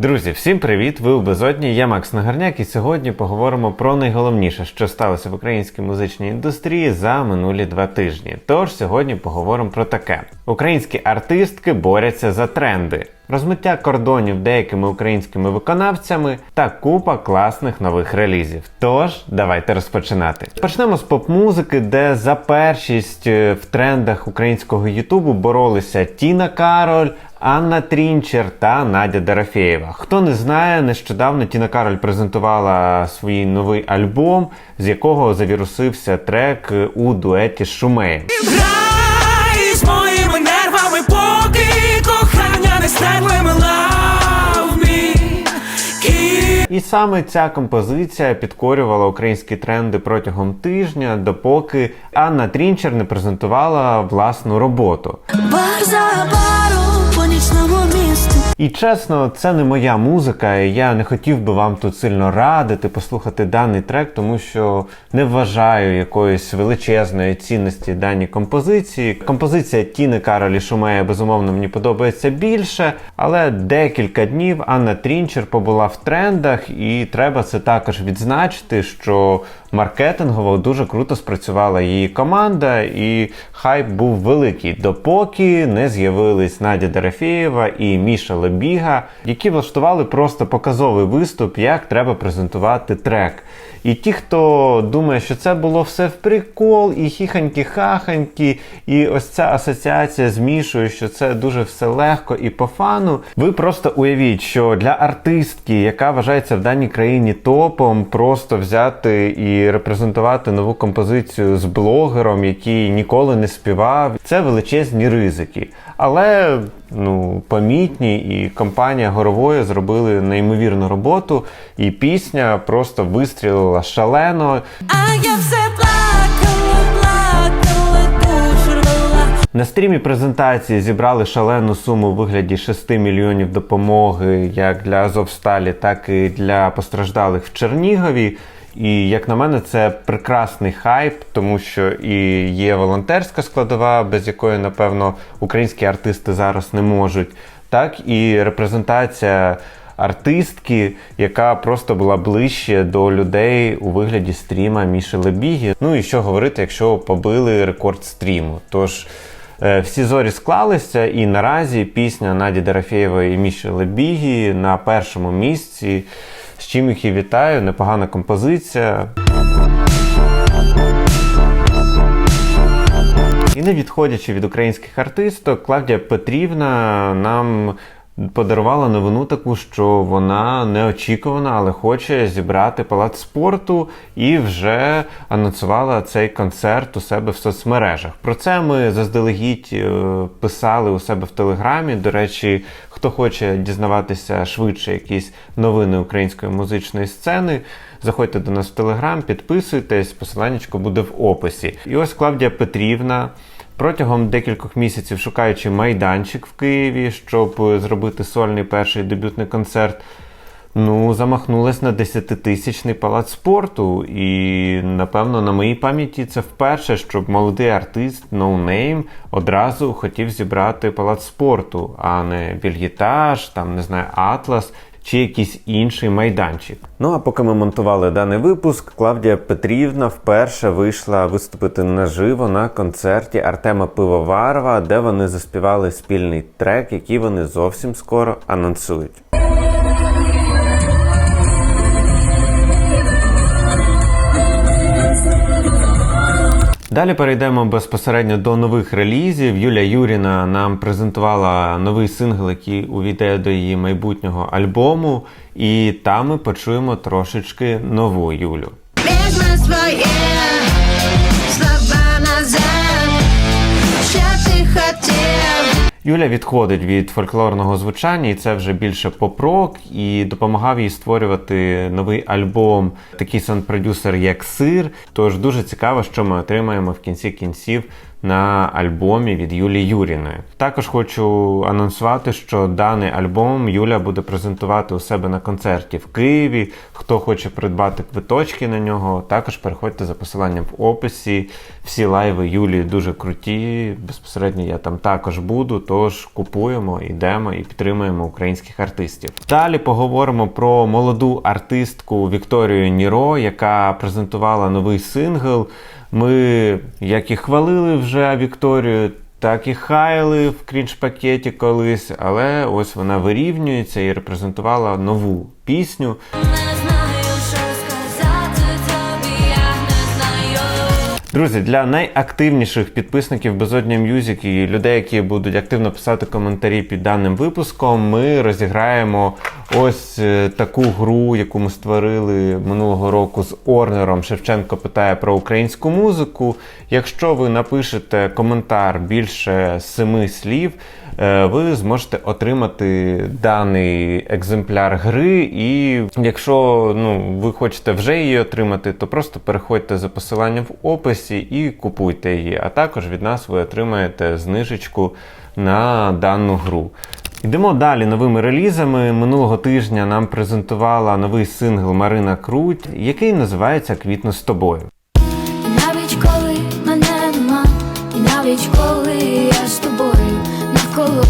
Друзі, всім привіт! Ви у безодні. Я Макс Нагарняк, і сьогодні поговоримо про найголовніше, що сталося в українській музичній індустрії за минулі два тижні. Тож сьогодні поговоримо про таке: українські артистки борються за тренди, розмиття кордонів деякими українськими виконавцями та купа класних нових релізів. Тож давайте розпочинати. Почнемо з поп-музики, де за першість е, в трендах українського Ютубу боролися Тіна Кароль. Анна Трінчер та Надя Дорофєєва. Хто не знає, нещодавно Тіна Кароль презентувала свій новий альбом, з якого завірусився трек у дуеті з Шумеєм. Грай з моїми нервами, поки кохання не стерлими love І саме ця композиція підкорювала українські тренди протягом тижня, допоки Анна Трінчер не презентувала власну роботу. Бар за баром по нічному місту. І чесно, це не моя музика, і я не хотів би вам тут сильно радити послухати даний трек, тому що не вважаю якоїсь величезної цінності даній композиції. Композиція Тіни Каролі Шумея, безумовно, мені подобається більше, але декілька днів Анна Трінчер побула в трендах, і треба це також відзначити, що маркетингово дуже круто спрацювала її команда, і хайп був великий, допоки не з'явились Надя Дорофєєва і Міша Лебіга, які влаштували просто показовий виступ, як треба презентувати трек. І ті, хто думає, що це було все в прикол, і хіханькі-хаханькі, і ось ця асоціація з Мішою, що це дуже все легко і по фану. Ви просто уявіть, що для артистки, яка вважається в даній країні топом, просто взяти і репрезентувати нову композицію з блогером, який ніколи не співав, це величезні ризики. Але ну, помітні, і компанія Горової зробили неймовірну роботу, і пісня просто вистрілила шалено. А я все плакала, плакала, душу рвала. На стрімі презентації зібрали шалену суму у вигляді 6 мільйонів допомоги як для Азовсталі, так і для постраждалих в Чернігові. І як на мене, це прекрасний хайп, тому що і є волонтерська складова, без якої, напевно, українські артисти зараз не можуть, так і репрезентація артистки, яка просто була ближче до людей у вигляді стріма Міші Лебіги. Ну і що говорити, якщо побили рекорд стріму. Тож е, всі зорі склалися, і наразі пісня Наді Дорофєєвої і Міші Лебіги на першому місці. З чим їх і вітаю, непогана композиція. І не відходячи від українських артисток, Клавдія Петрівна нам подарувала новину таку, що вона неочікувана, але хоче зібрати палац спорту і вже анонсувала цей концерт у себе в соцмережах. Про це ми заздалегідь е, писали у себе в телеграмі. До речі, хто хоче дізнаватися швидше якісь новини української музичної сцени. Заходьте до нас в Телеграм, підписуйтесь, посиланнячко буде в описі. І ось Клавдія Петрівна протягом декількох місяців, шукаючи майданчик в Києві, щоб зробити сольний перший дебютний концерт, ну, замахнулась на 10-тисячний палац спорту. І, напевно, на моїй пам'яті це вперше, щоб молодий артист No Name одразу хотів зібрати палац спорту, а не Вільгітаж, там, не знаю, Атлас чи якийсь інший майданчик. Ну а поки ми монтували даний випуск, Клавдія Петрівна вперше вийшла виступити наживо на концерті Артема Пивоварова, де вони заспівали спільний трек, який вони зовсім скоро анонсують. Далі перейдемо безпосередньо до нових релізів. Юля Юріна нам презентувала новий сингл, який увійде до її майбутнього альбому, і там ми почуємо трошечки нову Юлю. Юля відходить від фольклорного звучання, і це вже більше поп-рок, і допомагав їй створювати новий альбом такий сан-продюсер, як Сир. Тож дуже цікаво, що ми отримаємо в кінці кінців на альбомі від Юлії Юріної. Також хочу анонсувати, що даний альбом Юля буде презентувати у себе на концерті в Києві. Хто хоче придбати квиточки на нього, також переходьте за посиланням в описі. Всі лайви Юлії дуже круті. Безпосередньо я там також буду. Тож купуємо, йдемо і підтримуємо українських артистів. Далі поговоримо про молоду артистку Вікторію Ніро, яка презентувала новий сингл. Ми як і хвалили вже Вікторію, так і хаяли в крінж-пакеті колись, але ось вона вирівнюється і репрезентувала нову пісню. Друзі, для найактивніших підписників Безодня Мюзик і людей, які будуть активно писати коментарі під даним випуском, ми розіграємо ось е, таку гру, яку ми створили минулого року з Орнером. Шевченко питає про українську музику. Якщо ви напишете коментар більше семи слів, е, ви зможете отримати даний екземпляр гри. І якщо ну, ви хочете вже її отримати, то просто переходьте за посиланням в описі і купуйте її. А також від нас ви отримаєте знижечку на дану гру. Йдемо далі новими релізами. Минулого тижня нам презентувала новий сингл Марина Круть, який називається Квітно з тобою. І навіть коли мене нема, і навіть коли я з тобою,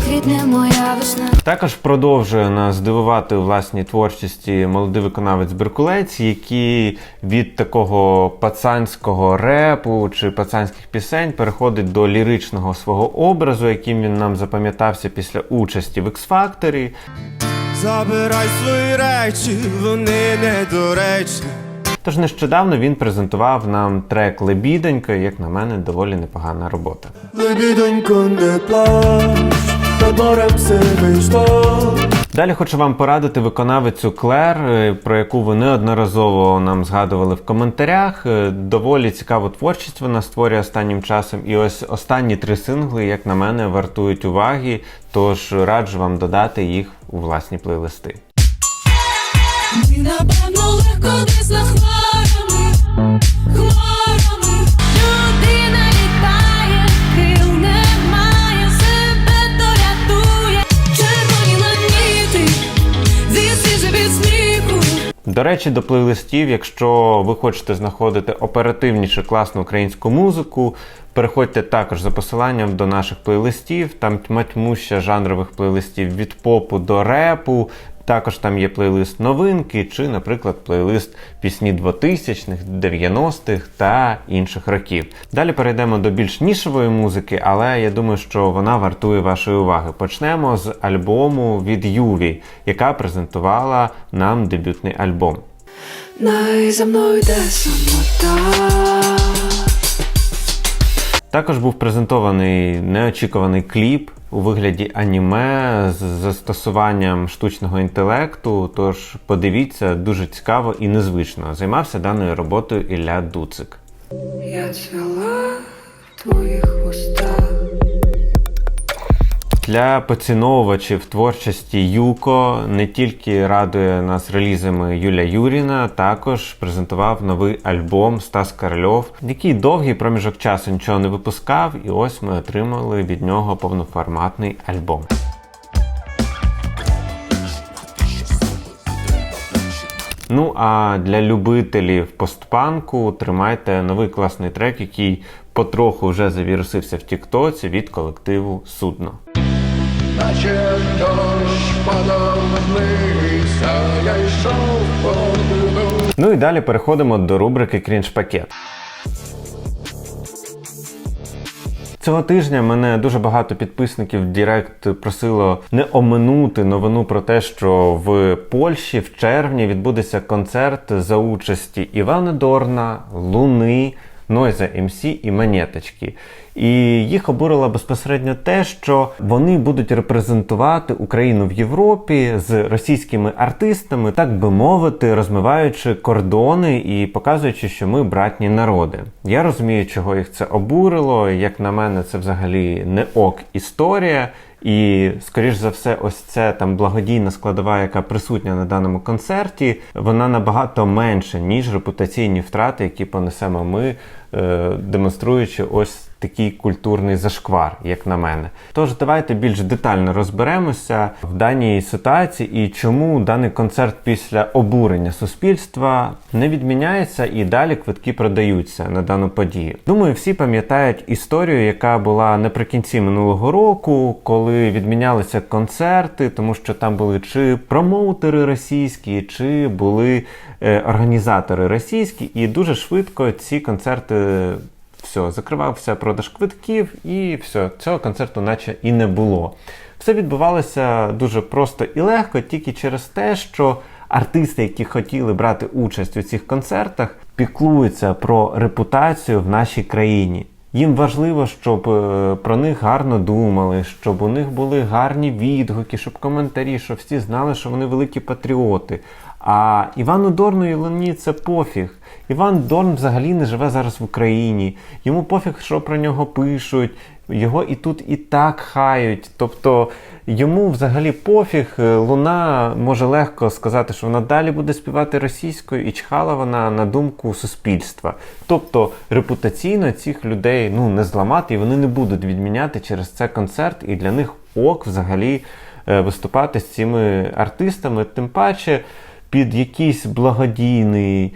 квітне моя весна. Також продовжує нас дивувати у власній творчості молодий виконавець Беркулець, який від такого пацанського репу чи пацанських пісень переходить до ліричного свого образу, яким він нам запам'ятався після участі в X-Factor. Забирай свої речі, вони недоречні. Тож нещодавно він презентував нам трек Лебідонько, як на мене, доволі непогана робота. Лебідонько, не плач, над морем сивий шторм. Далі хочу вам порадити виконавицю Клер, е, про яку ви неодноразово нам згадували в коментарях. Е, Доволі цікаву творчість вона створює останнім часом. І ось останні три сингли, як на мене, вартують уваги. Тож раджу вам додати їх у власні плейлисти. Ти легко десь над хмарами. Людина літає, крил немає, себе то рятує. Червоні ланіти, зісти від сміху. До речі, до плейлистів, якщо ви хочете знаходити оперативніше класну українську музику, переходьте також за посиланням до наших плейлистів. Там тьма тьмуща жанрових плейлистів від попу до репу. Також там є плейлист новинки, чи, наприклад, плейлист пісні 2000-х, 90-х та інших років. Далі перейдемо до більш нішевої музики, але я думаю, що вона вартує вашої уваги. Почнемо з альбому від Юві, яка презентувала нам дебютний альбом. Най за мною йде самота. Також був презентований неочікуваний кліп у вигляді аніме з застосуванням штучного інтелекту. Тож подивіться, дуже цікаво і незвично. Займався даною роботою Ілля Дуцик. Я цвела твоїх устах. Для поціновувачів творчості Юко не тільки радує нас релізами Юля Юріна, також презентував новий альбом Стас Корольов, який довгий проміжок часу нічого не випускав, і ось ми отримали від нього повноформатний альбом. Ну а для любителів постпанку тримайте новий класний трек, який потроху вже завірусився в Тіктоці від колективу Судно. Наче дощ а я йшов по. Ну і далі переходимо до рубрики Крінж Пакет. Цього тижня мене дуже багато підписників в Директ просило не оминути новину про те, що в Польщі в червні відбудеться концерт за участі Івана Дорна, Луни, Нойза МС і Монеточки. І їх обурило безпосередньо те, що вони будуть репрезентувати Україну в Європі з російськими артистами, так би мовити, розмиваючи кордони і показуючи, що ми братні народи. Я розумію, чого їх це обурило. Як на мене, це взагалі не ок історія. І, скоріш за все, ось це там благодійна складова, яка присутня на даному концерті, вона набагато менша, ніж репутаційні втрати, які понесемо ми, е, демонструючи ось такий культурний зашквар, як на мене. Тож давайте більш детально розберемося в даній ситуації і чому даний концерт після обурення суспільства не відміняється і далі квитки продаються на дану подію. Думаю, всі пам'ятають історію, яка була наприкінці минулого року, коли відмінялися концерти, тому що там були чи промоутери російські, чи були е, організатори російські, і дуже швидко ці концерти все, закривався продаж квитків, і все, цього концерту наче і не було. Все відбувалося дуже просто і легко, тільки через те, що артисти, які хотіли брати участь у цих концертах, піклуються про репутацію в нашій країні. Їм важливо, щоб е, про них гарно думали, щоб у них були гарні відгуки, щоб коментарі, щоб всі знали, що вони великі патріоти. А Івану Дорну і Лені це пофіг. Іван Дорн взагалі не живе зараз в Україні. Йому пофіг, що про нього пишуть. Його і тут і так хають. Тобто йому взагалі пофіг. Е, Луна може легко сказати, що вона далі буде співати російською, і чхала вона на думку суспільства. Тобто репутаційно цих людей ну не зламати, і вони не будуть відміняти через це концерт, і для них ок взагалі е, виступати з цими артистами, тим паче під якийсь благодійний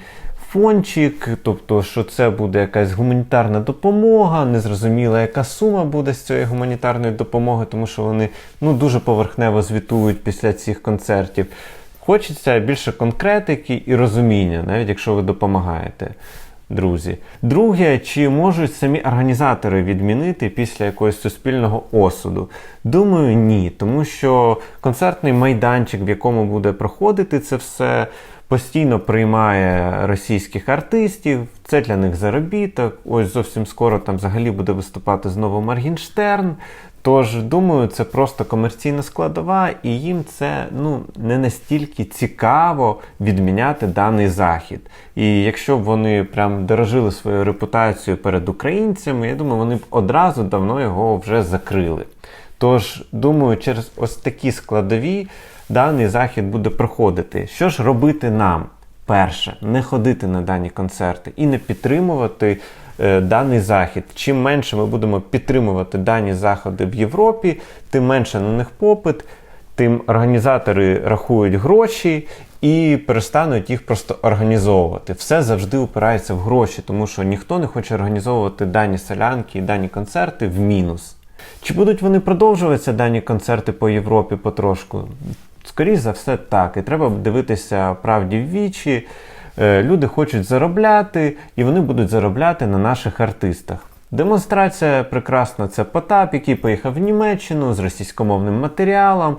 фончик, тобто, що це буде якась гуманітарна допомога, незрозуміла, яка сума буде з цієї гуманітарної допомоги, тому що вони ну, дуже поверхнево звітують після цих концертів. Хочеться більше конкретики і розуміння, навіть якщо ви допомагаєте. Друзі, друге, чи можуть самі організатори відмінити після якогось суспільного осуду? Думаю, ні, тому що концертний майданчик, в якому буде проходити це все, постійно приймає російських артистів. Це для них заробіток. Ось зовсім скоро там взагалі буде виступати знову Маргінштерн. Тож, думаю, це просто комерційна складова, і їм це ну не настільки цікаво відміняти даний захід. І якщо б вони прям дорожили свою репутацію перед українцями, я думаю, вони б одразу давно його вже закрили. Тож, думаю, через ось такі складові даний захід буде проходити. Що ж робити нам? Перше, не ходити на дані концерти і не підтримувати даний захід. Чим менше ми будемо підтримувати дані заходи в Європі, тим менше на них попит, тим організатори рахують гроші і перестануть їх просто організовувати. Все завжди упирається в гроші, тому що ніхто не хоче організовувати дані солянки і дані концерти в мінус. Чи будуть вони продовжуватися дані концерти по Європі потрошку? Скоріше за все, так. І треба дивитися правді в вічі. Е, Люди хочуть заробляти, і вони будуть заробляти на наших артистах. Демонстрація прекрасна це Потап, який поїхав в Німеччину з російськомовним матеріалом.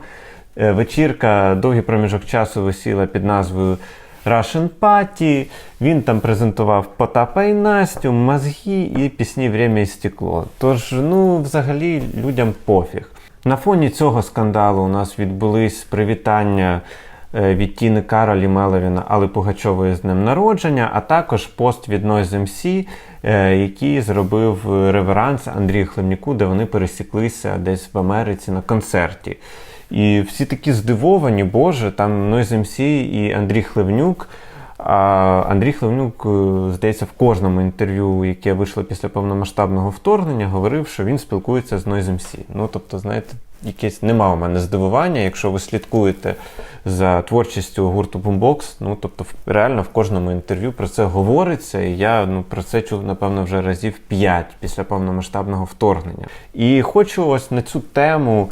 Е, Вечірка довгий проміжок часу висіла під назвою Russian Party. Він там презентував Потапа і Настю, мозги і пісні Время і стекло. Тож, ну, взагалі, людям пофіг. На фоні цього скандалу у нас відбулись привітання е, від Тіни Каролі Меловіна, але Пугачової з днем народження, а також пост від Noise е, який зробив реверанс Андрію Хлебніку, де вони пересіклися десь в Америці на концерті. І всі такі здивовані, боже, там MC і Андрій Хлевнюк. А Андрій Хлевнюк, е, здається, в кожному інтерв'ю, яке вийшло після повномасштабного вторгнення, говорив, що він спілкується з Noise MC. Ну, тобто, знаєте, якесь нема у мене здивування, якщо ви слідкуєте за творчістю гурту Boombox, ну тобто, реально в кожному інтерв'ю про це говориться, і я ну, про це чув, напевно, вже разів 5 після повномасштабного вторгнення. І хочу ось на цю тему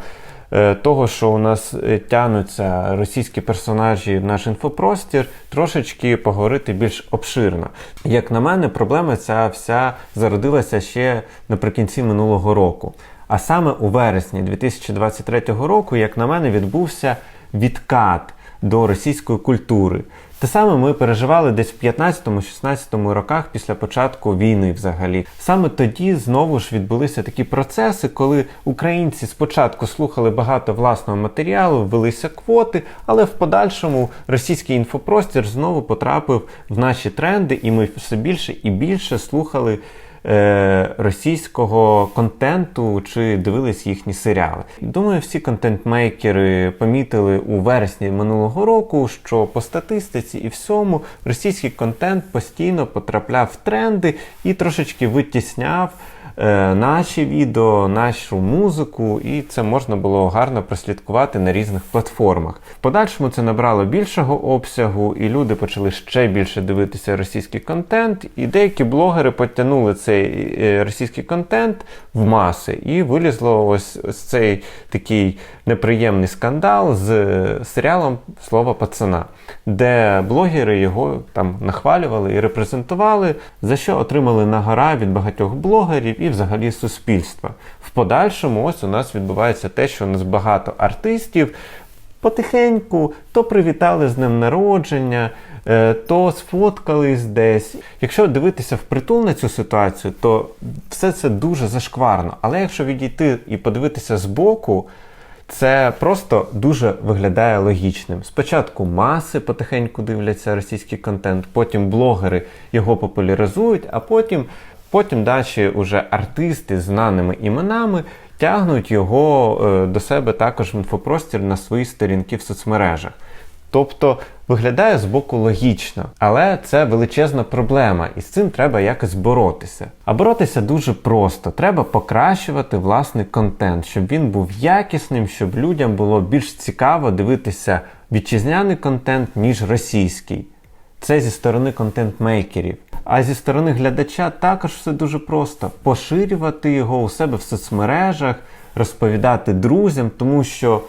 того, що у нас е, тянуться російські персонажі в наш інфопростір, трошечки поговорити більш обширно. Як на мене, проблема ця вся зародилася ще наприкінці минулого року. А саме у вересні 2023 року, як на мене, відбувся відкат до російської культури. Те саме ми переживали десь в 15-16 роках після початку війни взагалі. Саме тоді знову ж відбулися такі процеси, коли українці спочатку слухали багато власного матеріалу, ввелися квоти, але в подальшому російський інфопростір знову потрапив в наші тренди, і ми все більше і більше слухали е, російського контенту чи дивились їхні серіали. Думаю, всі контент-мейкери помітили у вересні минулого року, що по статистиці і всьому російський контент постійно потрапляв в тренди і трошечки витісняв наші відео, нашу музику, і це можна було гарно прослідкувати на різних платформах. Подальшому це набрало більшого обсягу, і люди почали ще більше дивитися російський контент. І деякі блогери потягнули цей е, російський контент в маси, і вилізло ось, ось цей такий неприємний скандал з е, серіалом Слово пацана, де блогери його там нахвалювали і репрезентували, за що отримали нагора від багатьох блогерів і взагалі суспільства. В подальшому ось у нас відбувається те, що у нас багато артистів потихеньку то привітали з днем народження, е, то сфоткались десь. Якщо дивитися впритул на цю ситуацію, то все це дуже зашкварно. Але якщо відійти і подивитися збоку, це просто дуже виглядає логічним. Спочатку маси потихеньку дивляться російський контент, потім блогери його популяризують, а потім, потім далі уже артисти з знаними іменами тягнуть його е, до себе також в інфопростір на свої сторінки в соцмережах. Тобто виглядає збоку логічно, але це величезна проблема, і з цим треба якось боротися. А боротися дуже просто. Треба покращувати власний контент, щоб він був якісним, щоб людям було більш цікаво дивитися вітчизняний контент, ніж російський. Це зі сторони контент-мейкерів. А зі сторони глядача також все дуже просто: поширювати його у себе в соцмережах, розповідати друзям, тому що,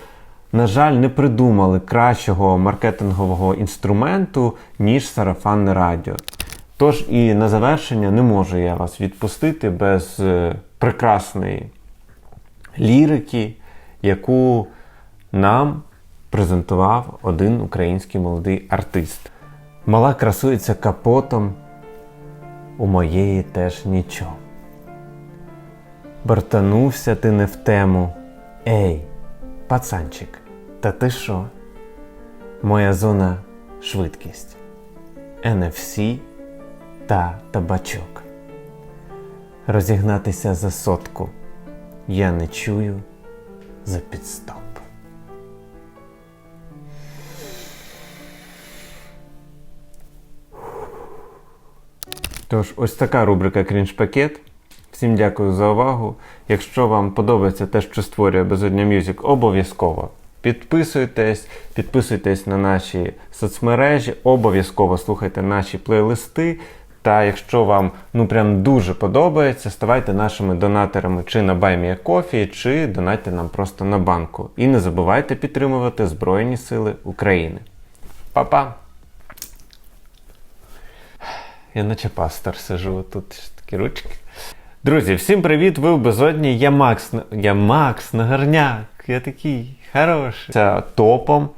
на жаль, не придумали кращого маркетингового інструменту, ніж сарафанне радіо. Тож і на завершення не можу я вас відпустити без е, прекрасної лірики, яку нам презентував один український молодий артист. Мала красується капотом, у моєї теж нічого. Бортанувся ти не в тему. Ей, пацанчик, та ти що? Моя зона швидкість. NFC та табачок. Розігнатися за сотку. Я не чую за підстоп. Тож, ось така рубрика Крінж-пакет. Всім дякую за увагу. Якщо вам подобається те, що створює Безодня Мюзик, обов'язково підписуйтесь, підписуйтесь на наші соцмережі, обов'язково слухайте наші плейлисти. Та якщо вам ну прям дуже подобається, ставайте нашими донаторами чи на BuyMeACoffee, чи донайте нам просто на банку. І не забувайте підтримувати Збройні Сили України. Па-па! Я наче пастор сижу, тут такі ручки. Друзі, всім привіт! Ви в безодні. Я Макс. Я Макс Нагарняк. Я такий хороший. Це топом.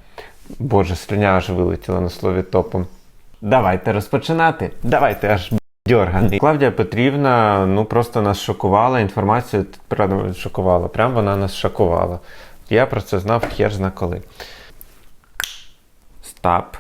Боже, слюня аж вилетіла на слові топом. Давайте розпочинати. Давайте аж дьорганий. Клавдія Петрівна ну просто нас шокувала. Інформацію правда, шокувала. Прям вона нас шокувала. Я про це знав хер зна коли. Стап.